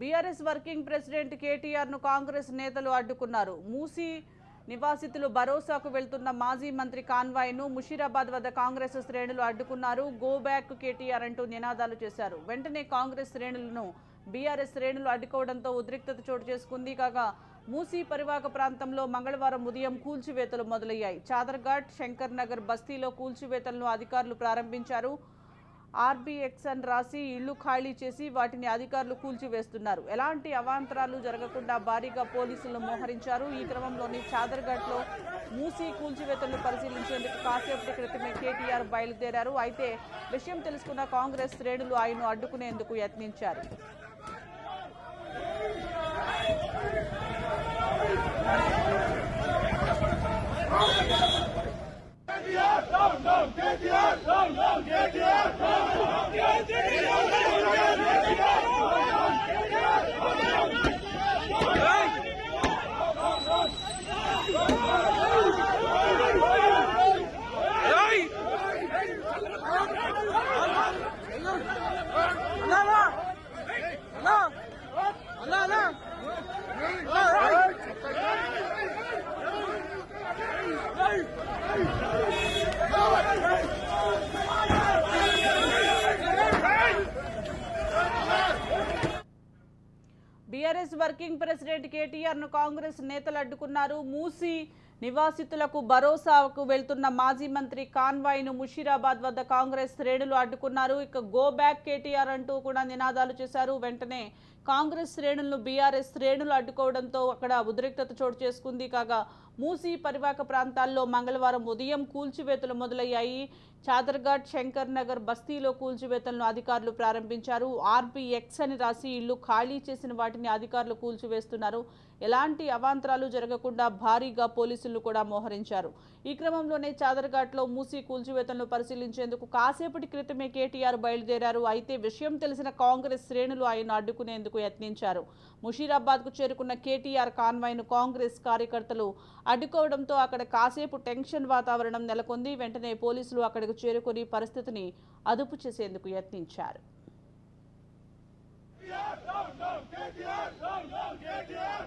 BRS working president కేటీఆర్ను కాంగ్రెస్ నేతలు అడ్డుకున్నారు. మూసీ నివాసితులు భరోసాకు వెళ్తున్న మాజీ మంత్రి కాన్వాయ్ను ముషీరాబాద్ వద్ద కాంగ్రెస్ శ్రేణులు అడ్డుకున్నారు. గో బ్యాక్ కేటీఆర్ అంటూ నినాదాలు చేశారు. వెంటనే కాంగ్రెస్ శ్రేణులను బీఆర్ఎస్ శ్రేణులు అడ్డుకోవడంతో ఉద్రిక్తత చోటు చేసుకుంది. కాగా మూసీ పరివాహక ప్రాంతంలో మంగళవారం ఉదయం కూల్చివేతలు మొదలయ్యాయి. చాదర్ఘాట్ శంకర్ నగర్ బస్తీలో కూల్చివేతలను అధికారులు ప్రారంభించారు. ఆర్బీఎక్స్ అని రాసి ఇళ్ళు ఖాళీ చేసి వాటిని అధికారులు కూల్చివేస్తున్నారు. ఎలాంటి అవాంతరాలు జరగకుండా భారీగా పోలీసులను మోహరించారు. ఈ క్రమంలోని చాదర్ఘాట్లో మూసి కూల్చివేతలను పరిశీలించేందుకు కాసేపటి క్రితమే కేటీఆర్ బయలుదేరారు. అయితే విషయం తెలుసుకున్న కాంగ్రెస్ శ్రేణులు ఆయన్ను అడ్డుకునేందుకు యత్నించారు. బీఆర్ఎస్ వర్కింగ్ ప్రెసిడెంట్ కేటీఆర్ను కాంగ్రెస్ నేతలు అడ్డుకున్నారు. మూసి నివాసితులకు భరోసాకు వెళ్తున్న మాజీ మంత్రి కాన్వాయ్ను ముషీరాబాద్ వద్ద కాంగ్రెస్ శ్రేణులు అడ్డుకున్నారు. ఇక గో బ్యాక్ కేటీఆర్ అంటూ కూడా నినాదాలు చేశారు. వెంటనే కాంగ్రెస్ శ్రేణులను బీఆర్ఎస్ శ్రేణులు అడ్డుకోవడంతో అక్కడ ఉద్రిక్తత చోటు చేసుకుంది. కాగా మూసీ పరివాక ప్రాంతాల్లో మంగళవారం ఉదయం కూల్చివేతలు మొదలయ్యాయి. చాదర్ఘాట్ శంకర్ నగర్ బస్తీలో కూల్చివేతలను అధికారులు ప్రారంభించారు. ఆర్బీఎక్స్ అని రాసి ఇళ్ళు ఖాళీ చేసిన వాటిని అధికారులు కూల్చివేస్తున్నారు. ఎలాంటి అవాంతరాలు జరగకుండా భారీగా పోలీసులు కూడా మోహరించారు. ఈ క్రమంలోనే చాదర్ఘాట్లో మూసీ కూల్చివేతలను పరిశీలించేందుకు కాసేపటి క్రితమే కేటీఆర్ బయలుదేరారు. అయితే విషయం తెలిసిన కాంగ్రెస్ శ్రేణులు ఆయన అడ్డుకునేందుకు యత్నించారు. ముషీరాబాద్కు చేరుకున్న కేటీఆర్ కాన్వాయ్ను కాంగ్రెస్ కార్యకర్తలు అడ్డుకోవడంతో అక్కడ కాసేపు టెన్షన్ వాతావరణం నెలకొంది. వెంటనే పోలీసులు అక్కడికి చేరుకుని పరిస్థితిని అదుపు చేసేందుకు యత్నించారు. కేటీఆర్